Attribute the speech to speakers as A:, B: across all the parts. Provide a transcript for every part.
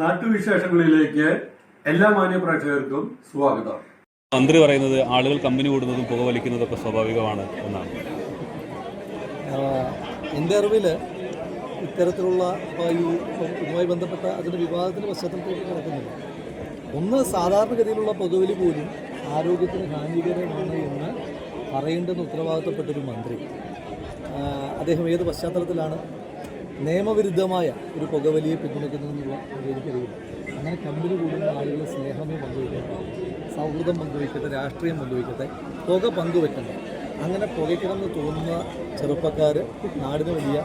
A: നാട്ടുവിശേഷങ്ങളിലേക്ക് എല്ലാ മാന്യ പ്രേക്ഷകർക്കും സ്വാഗതം.
B: മന്ത്രി പറയുന്നത് ആളുകൾ കമ്പനി കൂടുന്നതും പുകവലിക്കുന്നതൊക്കെ സ്വാഭാവികമാണ് എന്നാണ്.
C: എന്റെ അറിവിൽ ഇത്തരത്തിലുള്ള ഇപ്പോൾ ഇതുമായി ബന്ധപ്പെട്ട അതിന്റെ വിവാദത്തിന്റെ പശ്ചാത്തലത്തിൽ നടക്കുന്നില്ല. ഒന്ന് സാധാരണഗതിയിലുള്ള പുകവലി പോലും ആരോഗ്യത്തിന് ഹാനികരമാണ് എന്ന് പറയേണ്ടെന്ന് ഉത്തരവാദിത്തപ്പെട്ടൊരു മന്ത്രി. അദ്ദേഹം ഏത് പശ്ചാത്തലത്തിലാണ് നിയമവിരുദ്ധമായ ഒരു പുകവലിയെ പിന്തുണയ്ക്കുന്നതെന്നുള്ള എനിക്കറിയില്ല അങ്ങനെ കമ്പനി കൂടുന്ന ആളുകൾ സ്നേഹമേ പങ്കുവയ്ക്കട്ടെ സൗഹൃദം പങ്കുവയ്ക്കട്ടെ രാഷ്ട്രീയം പങ്കുവയ്ക്കട്ടെ പുക പങ്കുവെക്കണ്ട അങ്ങനെ പുകയ്ക്കണമെന്ന് തോന്നുന്ന ചെറുപ്പക്കാർ നാടിന് വലിയ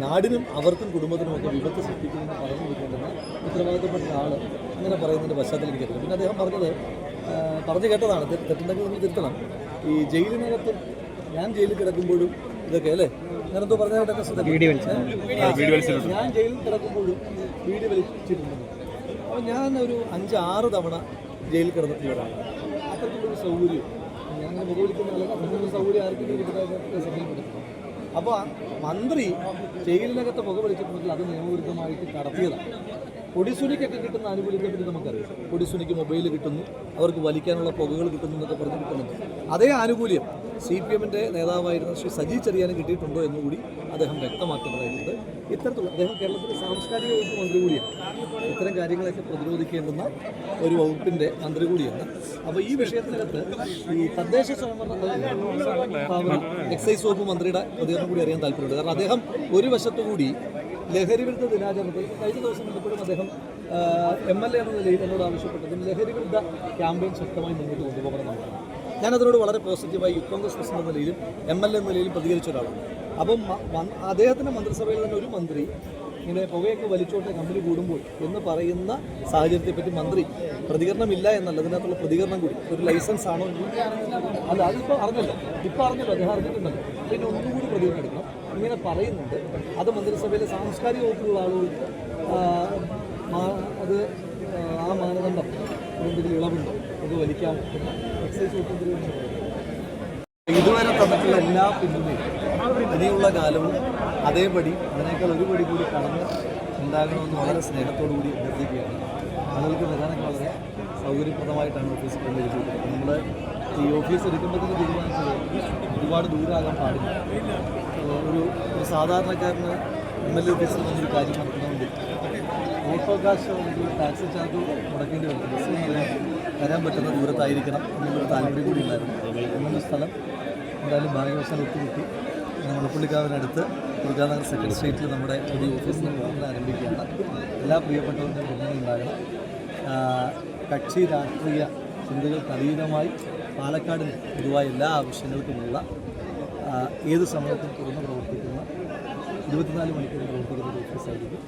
C: നാടിനും അവർക്കും കുടുംബത്തിനും ഒക്കെ വിപത്ത് സൃഷ്ടിക്കുമെന്ന് പറഞ്ഞു കൊടുക്കേണ്ടത് ഉത്തരവാദിത്തപ്പെട്ട ആൾ അങ്ങനെ പറയുന്നതിന്റെ പശ്ചാത്തലം എനിക്കറിയില്ല പിന്നെ അദ്ദേഹം പറഞ്ഞത് പറഞ്ഞു കേട്ടതാണ് തെറ്റുണ്ടെങ്കിൽ നമ്മൾ തിരുത്തണം. ഈ ജയിലിനകത്ത് ഞാൻ ജയിലിൽ കിടക്കുമ്പോഴും ഇതൊക്കെ അല്ലേ? ഞാനെന്തോ പറഞ്ഞതായിട്ടൊക്കെ ശ്രദ്ധിക്കും. ഞാൻ ജയിലിൽ കിടക്കുമ്പോഴും വീട് വലിച്ചിട്ടുണ്ട് അപ്പോൾ ഞാൻ ഒരു അഞ്ച് ആറ് തവണ ജയിലിൽ കിടന്നിട്ടുള്ളതാണ് അത്തരത്തിലൊരു സൗകര്യം. ഞാൻ ആളല്ല അങ്ങനൊരു സൗകര്യം ആർക്കും കിട്ടുന്നതൊക്കെ ശ്രദ്ധയിൽപ്പെടുത്തുന്നു അപ്പോൾ മന്ത്രി ജയിലിനകത്ത് പുക വലിച്ചിട്ടുണ്ടെങ്കിൽ അത് നിയമവിരുദ്ധമായിട്ട് കടത്തിയതാണ്. പൊടിസുനിക്കൊക്കെ കിട്ടുന്ന ആനുകൂല്യത്തെ പറ്റി നമുക്കറിയാം. പൊടിസുനിക്ക് മൊബൈൽ കിട്ടുന്നു അവർക്ക് വലിക്കാനുള്ള പുകകൾ കിട്ടുന്നു എന്നൊക്കെ പറഞ്ഞ് കിട്ടുന്നുണ്ട്. അതേ ആനുകൂല്യം സി പി എമ്മിന്റെ നേതാവായിരുന്ന ശ്രീ സജി ചെറിയാനും കിട്ടിയിട്ടുണ്ടോ എന്നുകൂടി അദ്ദേഹം വ്യക്തമാക്കേണ്ടതായിട്ടുണ്ട്. ഇത്തരത്തിലുള്ള അദ്ദേഹം കേരളത്തിലെ സാംസ്കാരിക വകുപ്പ് മന്ത്രി കൂടിയാണ്. ഇത്തരം കാര്യങ്ങളൊക്കെ പ്രതിരോധിക്കേണ്ടുന്ന ഒരു വകുപ്പിന്റെ മന്ത്രി കൂടിയാണ്. അപ്പോൾ ഈ വിഷയത്തിനകത്ത് ഈ തദ്ദേശ സ്വയംഭരണ എക്സൈസ് വകുപ്പ് മന്ത്രിയുടെ പ്രതികരണം കൂടി അറിയാൻ താല്പര്യമുണ്ട്. കാരണം അദ്ദേഹം ഒരു വശത്തു കൂടി ലഹരി വിരുദ്ധ ദിനാചരണത്തിൽ കഴിഞ്ഞ ദിവസം എപ്പോഴും അദ്ദേഹം എം എൽ എ എന്ന നിലയിൽ എന്നോട് ആവശ്യപ്പെട്ടതും ലഹരി വിരുദ്ധ ക്യാമ്പയിൻ ശക്തമായി മുന്നോട്ട് കൊണ്ടുപോകണമെന്നാണ് ഞാനതിനോട് വളരെ പോസിറ്റീവായി യൂത്ത് കോൺഗ്രസ് പ്രസിഡന്റ് എന്ന നിലയിലും എം എൽ എ എന്ന നിലയിലും പ്രതികരിച്ച ഒരാളാണ്. അപ്പം അദ്ദേഹത്തിന്റെ മന്ത്രിസഭയിൽ തന്നെ ഒരു മന്ത്രി ഇങ്ങനെ പുകയൊക്കെ വലിച്ചോട്ടെ കമ്പനി കൂടുമ്പോൾ എന്ന് പറയുന്ന സാഹചര്യത്തെപ്പറ്റി മന്ത്രി പ്രതികരണമില്ല എന്നല്ല അതിനകത്തുള്ള പ്രതികരണം കൂടി. ഒരു ലൈസൻസ് ആണോ അല്ല അതിപ്പോൾ അറിഞ്ഞല്ലോ. ഇപ്പോൾ അറിഞ്ഞല്ലോ അദ്ദേഹം അറിഞ്ഞിട്ടുണ്ടല്ലോ. പിന്നെ ഒന്നുകൂടി പ്രതികരണം എടുക്കണം ഇങ്ങനെ പറയുന്നുണ്ട്. അത് മന്ത്രിസഭയിലെ സാംസ്കാരിക വകുപ്പിലുള്ള ആളുകൾക്ക് അത് ആ മാനദണ്ഡം എന്തെങ്കിലും ഇളവുണ്ടോ? അത് വലിക്കാം. എക്സൈസ് ഇതുവരെ തന്നിട്ടുള്ള എല്ലാ പിന്തുണയും ഇനിയുള്ള കാലവും അതേപടി അതിനേക്കാൾ ഒരു പടി കൂടി കടന്ന് ഉണ്ടാകണമെന്ന് വളരെ സ്നേഹത്തോടു കൂടി അഭ്യർത്ഥിക്കുകയാണ്. ആളുകൾക്ക് വരാനൊക്കെ വളരെ സൗകര്യപ്രദമായിട്ടാണ് ഓഫീസ് കൊണ്ടിരിക്കുന്നത് നമ്മൾ ഈ ഓഫീസ് എടുക്കുമ്പോഴത്തേക്ക് തീരുമാനിച്ചത് ഒരുപാട് ദൂരമാകാൻ പാടില്ല. ഒരു സാധാരണക്കാരന് എം എൽ എ ഓഫീസിൽ നിന്നൊരു കാര്യം നടത്തണമെങ്കിൽ ഓട്ടോ കാശ് അല്ലെങ്കിൽ ടാക്സി ചാർജ് മുടക്കേണ്ടി വരും. ബസ്സിൽ നിന്ന് വരാൻ പറ്റുന്ന ദൂരത്തായിരിക്കണം എന്നുള്ളൊരു താല്പര്യം കൂടി ഉണ്ടായിരുന്നു. എന്നൊരു സ്ഥലം എന്തായാലും ഭാഗ്യവശാൽ ഒത്തുകിട്ടി. മുളപ്പള്ളിക്കാവിനടുത്ത് ദുർഗാനഗർ സെക്കൻഡ് സ്ട്രീറ്റിൽ നമ്മുടെ പുതിയ ഓഫീസിന് പ്രവർത്തനം ആരംഭിക്കുകയാണ്. എല്ലാ പ്രിയപ്പെട്ടവരുടെ ആ, കക്ഷി രാഷ്ട്രീയ ചിന്തകൾക്ക് അതീതമായി പാലക്കാടിന് പൊതുവായ എല്ലാ ആവശ്യങ്ങൾക്കുമുള്ള ഏത് സമയത്തും തുറന്ന് പ്രവർത്തിക്കുന്ന ഇരുപത്തിനാല് മണിക്കൂർ പ്രവർത്തിക്കുന്ന ഒരു ഓഫീസായിരിക്കും